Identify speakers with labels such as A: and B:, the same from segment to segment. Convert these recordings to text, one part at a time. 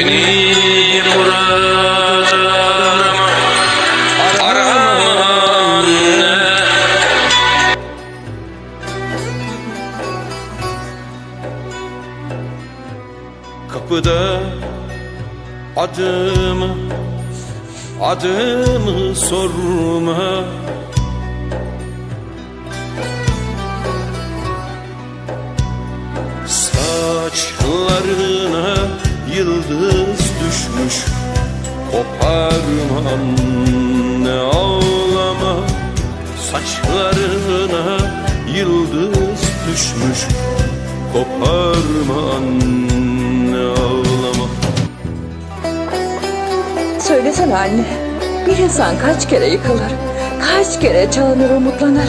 A: Beni buralarıma arama anne Kapıda adımı adımı sorma yıldız düşmüş Koparma anne ağlama Saçlarına yıldız düşmüş Koparma anne ağlama
B: Söylesene anne. Bir insan kaç kere yıkılır? Kaç kere çalınır umutlanır?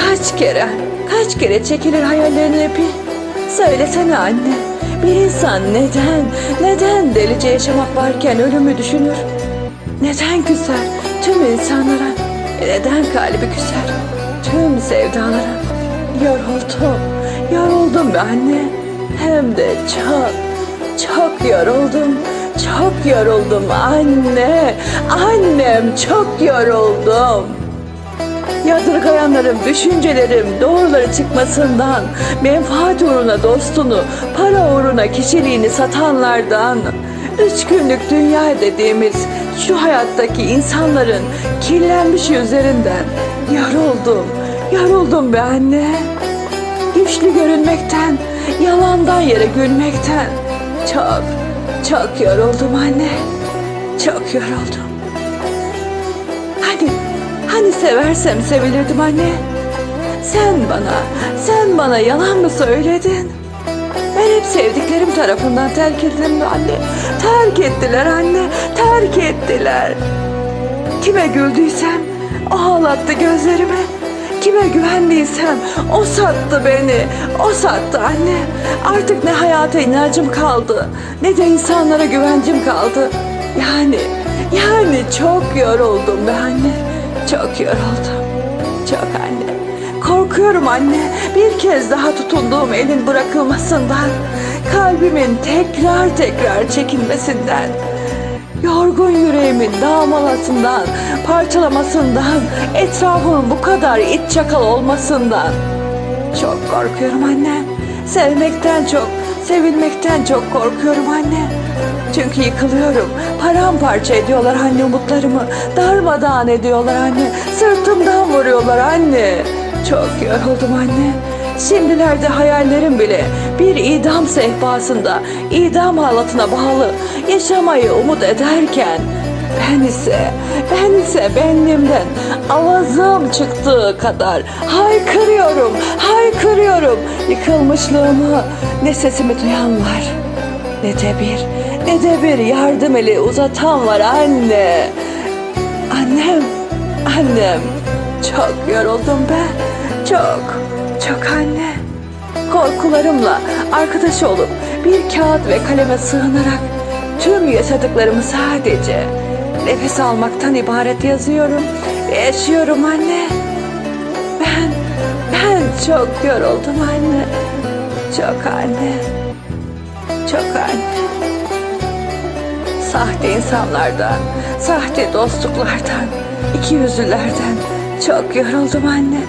B: Kaç kere, kaç kere çekilir hayallerini bir? Söylesene anne. Bir insan neden, neden delice yaşamak varken ölümü düşünür? Neden küser tüm insanlara? Neden kalbi küser tüm sevdalara? Yoruldum, yoruldum be anne. Hem de çok, çok yoruldum. Çok yoruldum anne. Annem çok yoruldum. Yadırgayanların düşüncelerim doğruları çıkmasından, menfaat uğruna dostunu, para uğruna kişiliğini satanlardan, üç günlük dünya dediğimiz şu hayattaki insanların kirlenmiş yüzlerinden yoruldum, yoruldum be anne. Güçlü görünmekten, yalandan yere gülmekten çok, çok yoruldum anne. Çok yoruldum. Hani, seversem sevilirdim anne. Sen bana, sen bana yalan mı söyledin? Ben hep sevdiklerim tarafından terk edildim anne. Terk ettiler anne, terk ettiler. Kime güldüysem o ağlattı gözlerimi. Kime güvendiysem o sattı beni. O sattı anne. Artık ne hayata inancım kaldı ne de insanlara güvencim kaldı. Yani yani çok yoruldum be anne. Çok yoruldum. Çok anne. Korkuyorum anne. Bir kez daha tutunduğum elin bırakılmasından. Kalbimin tekrar tekrar çekinmesinden. Yorgun yüreğimin dağmalasından, parçalamasından, etrafımın bu kadar iç çakal olmasından. Çok korkuyorum anne. Sevmekten çok, sevilmekten çok korkuyorum anne. Çünkü yıkılıyorum. Paramparça ediyorlar anne umutlarımı. Darmadağın ediyorlar anne. Sırtımdan vuruyorlar anne. Çok yoruldum anne. Şimdilerde hayallerim bile bir idam sehpasında, idam halatına bağlı yaşamayı umut ederken ben ise, ben ise benliğimden avazım çıktığı kadar haykırıyorum, haykırıyorum. Yıkılmışlığımı ne sesimi duyan var, ne de bir, ne de bir yardım eli uzatan var anne. Annem, annem. Çok yoruldum ben. Çok, çok anne. Korkularımla arkadaş olup bir kağıt ve kaleme sığınarak tüm yaşadıklarımı sadece nefes almaktan ibaret yazıyorum yaşıyorum anne. Ben, ben çok yoruldum anne. Çok anne. Çok anne. Sahte insanlardan, sahte dostluklardan, iki yüzlülerden çok yoruldum anne.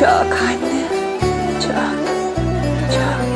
B: Çok anne. Çok, çok.